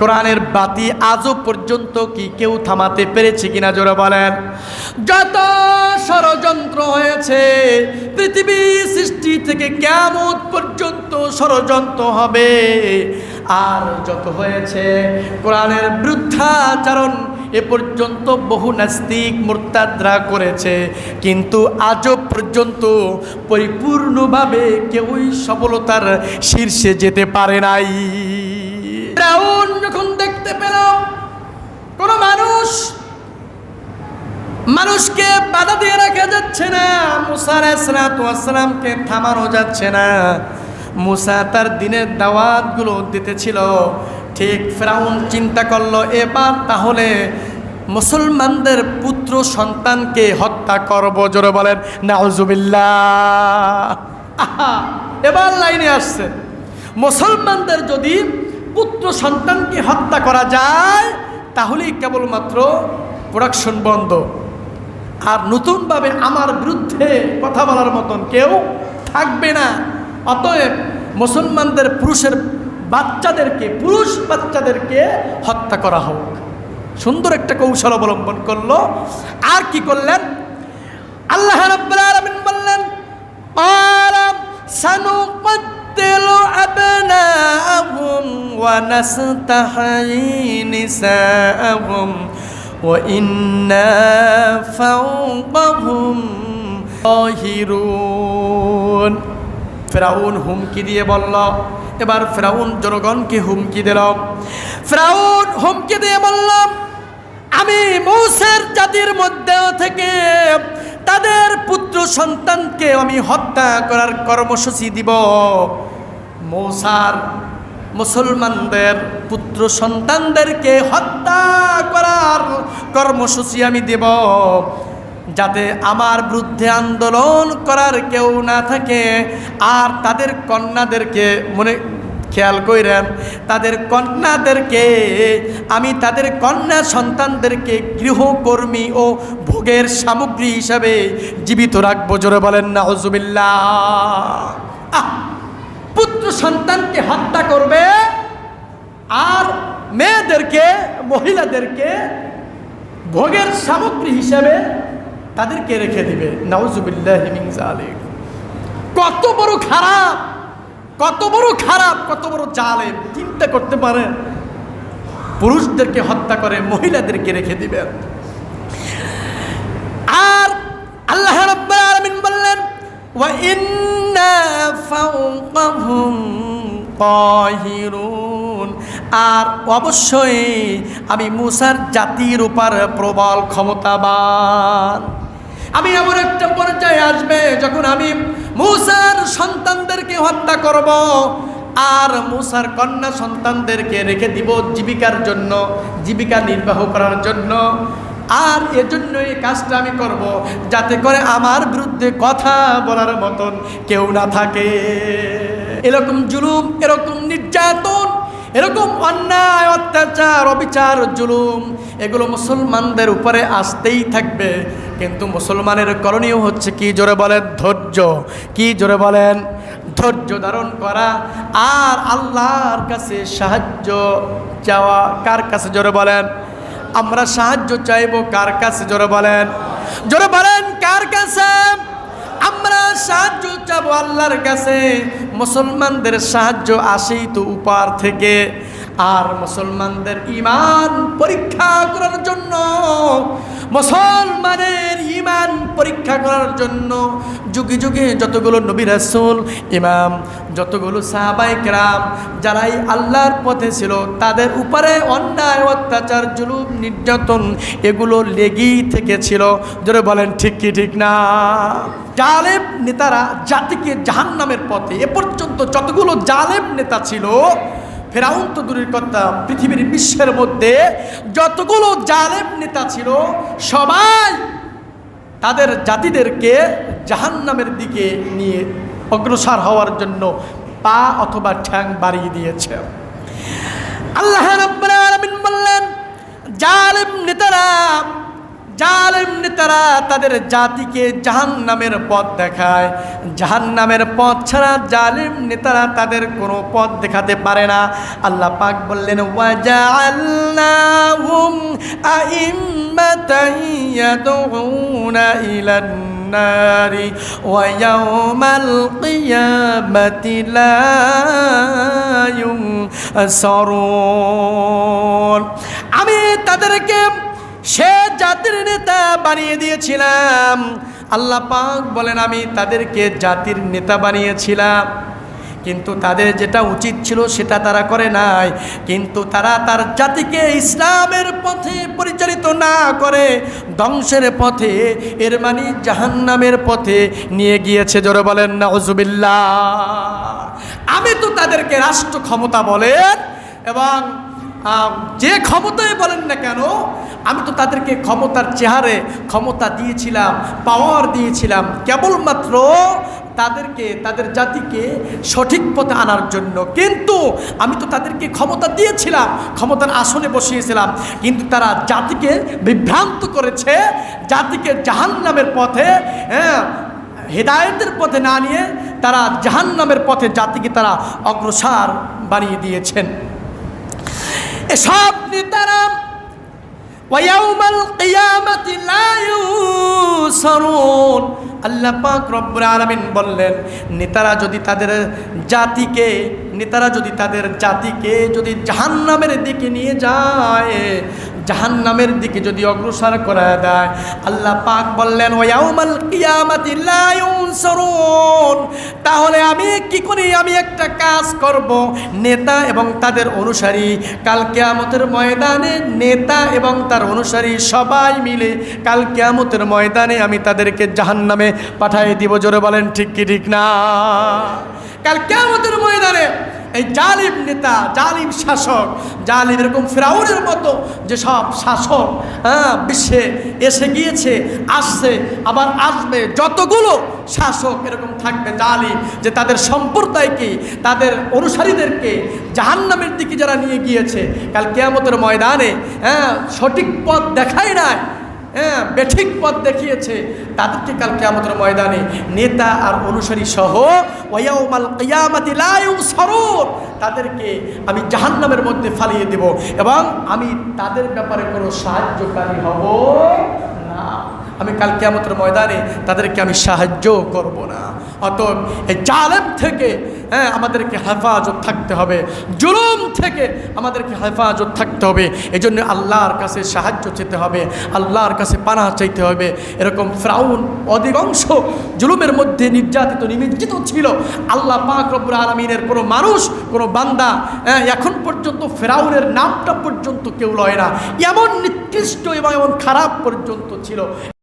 কোরআনের বাতি আজও পর্যন্ত কি কেউ থামাতে পেরেছে কিনা জোরে বলেন? যত ষড়যন্ত্র হয়েছে, পৃথিবী সৃষ্টি থেকে কেমন পর্যন্ত ষড়যন্ত্র হবে। আর যত হয়েছে, কোরআনের বৃদ্ধাচারণ এ পর্যন্ত বহু নাস্তিক মোরতাদরা করেছে। কিন্তু আজও পর্যন্ত পরিপূর্ণভাবে কেউই সফলতার শীর্ষে যেতে পারে নাই ফেরাউন যখন দেখতে পেল কোন মানুষ মানুষকে বাধা দিয়ে রাখা যাচ্ছে না। মুসা আলাইসালামকে থামানো যাচ্ছে না। মুসা তার দিনের দাওয়াতগুলো দিতেছিল। ঠিক ফেরাউন চিন্তা করল এবার তাহলে মুসলমানদের পুত্র সন্তানকে হত্যা করব। জোরে বলেন নাউজুবিল্লাহ। আহা, এবার লাইনে আসছে। মুসলমানদের যদি পুত্র সন্তানকে হত্যা করা যায় তাহলেই কেবলমাত্র প্রোডাকশন বন্ধ। আর নতুনভাবে আমার বিরুদ্ধে কথা বলার মতন কেউ থাকবে না। অতএব মুসলমানদের পুরুষের বাচ্চাদেরকে, পুরুষ বাচ্চাদেরকে হত্যা করা হোক। সুন্দর একটা কৌশল অবলম্বন করল। আর কি করলেন? আল্লাহ বললেন, পারা সানুকদ্দিলু আবনাআহুম ওয়া নাস্তাহয়ি ইন্না ফাওকাহুম তাহিরুন ফেরাউন হুমকি দিয়ে বলল, এবার ফেরাউন জনগণকে হুমকি দিল ফেরাউন হুমকি দিয়ে বললাম আমি মৌসের জাতির মধ্যে থেকে তাদের পুত্র সন্তানকে আমি হত্যা করার কর্মসূচি দিব। মৌসার মুসলমানদের পুত্র সন্তানদেরকে হত্যা করার কর্মসূচি আমি দেব। যাতে আমার বিরুদ্ধে আন্দোলন করার কেউ না থাকে। আর তাদের কন্যাদেরকে মনে, খেয়াল কইরেন, তাদের কন্যাদেরকে, আমি তাদের কন্যা সন্তানদেরকে গৃহকর্মী ও ভোগের সামগ্রী হিসাবে জীবিত রাখব। জোরে বলেন না হজুবিল্লা পুত্র সন্তানকে হত্যা করবে আর মেয়েদেরকে, মহিলাদেরকে ভোগের সামগ্রী হিসাবে তাদেরকে রেখে দিবে। নাউজুবিল্লাহ জালিক কত বড় খারাপ, কত বড় খারাপ, কত বড় জালেম। চিন্তা করতে পারেন পুরুষদেরকে হত্যা করে মহিলাদেরকে রেখে দিবেন। আর আল্লাহ রাব্বুল বললেন ইন্না ফাওকাহুম কাহিরুন আর অবশ্যই আমি মুসার জাতির উপর প্রবল ক্ষমতাবান। আমি এমন একটা পর্যায়ে আসবে যখন আমি মুসার সন্তানদেরকে হত্যা করব আর মুসার কন্যা সন্তানদেরকে রেখে দিব জীবিকার জন্য, জীবিকা নির্বাহ করার জন্য। আর এজন্য এই কাজটা আমি করব, যাতে করে আমার বিরুদ্ধে কথা বলার মতন কেউ না থাকে। এরকম জুলুম, এরকম নির্যাতন, এরকম অন্যায়, অত্যাচার, অবিচার, জুলুম, এগুলো মুসলমানদের উপরে আসতেই থাকবে। কিন্তু মুসলমানের করণীয় হচ্ছে কি জোরে বলেন, ধৈর্য। কি জোরে বলেন? ধৈর্য ধারণ করা। আর আল্লাহর কাছে সাহায্য চাওয়া কার কাছে জোরে বলেন? আমরা সাহায্য চাইব কার কাছে? জোরে বলেন। জোরে বলেন, কার কাছে? আমরা সাহায্য চাবো আল্লাহর কাছে। মুসলমানদের সাহায্য আসেই তো উপার থেকে। আর মুসলমানদের ইমান পরীক্ষা করার জন্য মুসলমানের ইমান পরীক্ষা করার জন্য যুগে যুগে যতগুলো নবী রাসূল, ইমাম, যতগুলো সাহাবাই কেরাম যারাই আল্লাহর পথে ছিল, তাদের উপরে অন্যায়, অত্যাচার, জুলুম, নির্যাতন এগুলো লেগেই থেকেছিল। জোরে বলেন, ঠিক কি, ঠিক না? জালেব নেতারা জাতিকে জাহান্নামের পথে, এ পর্যন্ত যতগুলো জালেব নেতা ছিল ফেরাউন তো দূরের কথা, পৃথিবীর বিশ্বের মধ্যে যতগুলো জালেম নেতা ছিল, সবাই তাদের জাতিদেরকে জাহান্নামের দিকে নিয়ে অগ্রসর হওয়ার জন্য পা অথবা ঠ্যাং বাড়িয়ে দিয়েছে। আল্লাহ বললেন, জালেম নেতারা জালেম নেতা নেতারা তাদের জাতিকে জাহান নামের পথ দেখায় জাহান নামের পথ ছাড়া জালিম নেতারা তাদের কোনো পথ দেখাতে পারে না আল্লাহ পাক বললেন ওয়াজআলনাহুম আইম্মাতান ইয়াদউনা ইলান النار ويوم القيامة لا ينصرون আমি তাদেরকে সে জাতির নেতা বানিয়ে দিয়েছিলাম। আল্লাহ পাক বলেন, আমি তাদেরকে জাতির নেতা বানিয়েছিলাম। কিন্তু তাদের যেটা উচিত ছিল সেটা তারা করে নাই। কিন্তু তারা তার জাতিকে ইসলামের পথে পরিচালিত না করে ধ্বংসের পথে, এর মানে জাহান্নামের পথে নিয়ে গিয়েছে। জোরে বলেন না অজুবিল্লা আমি তো তাদেরকে রাষ্ট্র ক্ষমতা বলেন, এবং যে ক্ষমতায় বলেন না কেন, আমি তো তাদেরকে ক্ষমতার চেহারে ক্ষমতা দিয়েছিলাম পাওয়ার দিয়েছিলাম, কেবলমাত্র তাদেরকে, তাদের জাতিকে সঠিক পথে আনার জন্য। কিন্তু আমি তো তাদেরকে ক্ষমতা দিয়েছিলাম, ক্ষমতার আসনে বসিয়েছিলাম, কিন্তু তারা জাতিকে বিভ্রান্ত করেছে, জাতিকে জাহান্নামের পথে হ্যাঁ হেদায়েতের পথে না নিয়ে তারা জাহান্নামের পথে জাতিকে তারা অগ্রসর বানিয়ে দিয়েছেন। এসব নেতারা আল্লাহ পাক রব্বুল আলামিন বললেন, নেতারা যদি তাদের জাতিকে, নেতারা যদি তাদের জাতিকে যদি জাহান্নামের দিকে নিয়ে যায় জাহান্নামের দিকে যদি অগ্রসর করা দেয় আল্লাহ পাক বললেন তাহলে আমি কি করি? আমি একটা কাজ করব, নেতা এবং তাদের অনুসারী। কাল কিয়ামতের ময়দানে নেতা এবং তার অনুসারী সবাই মিলে কাল কিয়ামতের ময়দানে আমি তাদেরকে জাহান্নামে পাঠিয়ে দিব। জোরে বলেন, ঠিক কি, ঠিক না? কাল কিয়ামতের ময়দানে এই জালিম নেতা, জালিম শাসক, জালিম এরকম ফেরাউনের মতো যে সব শাসক হ্যাঁ বিশ্বে এসে গিয়েছে, আসছে, আবার আসবে, যতগুলো শাসক এরকম থাকবে, জালিম, যে তাদের সম্প্রদায়কে, তাদের অনুসারীদেরকে জাহান্নামের দিকে যারা নিয়ে গিয়েছে, কাল কেয়ামতের ময়দানে হ্যাঁ সঠিক পথ দেখায় নাই হ্যাঁ বেঠিক পথ দেখিয়েছে। তাদেরকে কাল কেয়ামতের ময়দানে নেতা আর অনুসারী সহ তাদেরকে আমি জাহান্নামের মধ্যে ফালিয়ে দেব এবং আমি তাদের ব্যাপারে কোনো সাহায্যকারী হব আমি কাল কেয়ামতের ময়দানে তাদেরকে আমি সাহায্য করব না। অতএব এই জালেম থেকে হ্যাঁ আমাদেরকে হেফাজত থাকতে হবে। জুলুম থেকে আমাদেরকে হেফাজত থাকতে হবে। এই জন্য আল্লাহর কাছে সাহায্য চেতে হবে আল্লাহর কাছে পানা চাইতে হবে। এরকম ফ্রাউন অধিকাংশ জুলুমের মধ্যে নির্যাতিত নিমজ্জিত ছিল। আল্লাহ পাক রব্বুল আলমিনের কোনো মানুষ কোনো বান্দা হ্যাঁ, এখন পর্যন্ত ফেরাউনের নামটা পর্যন্ত কেউ লয় না। এমন নিকৃষ্ট এবং এমন খারাপ পর্যন্ত ছিল।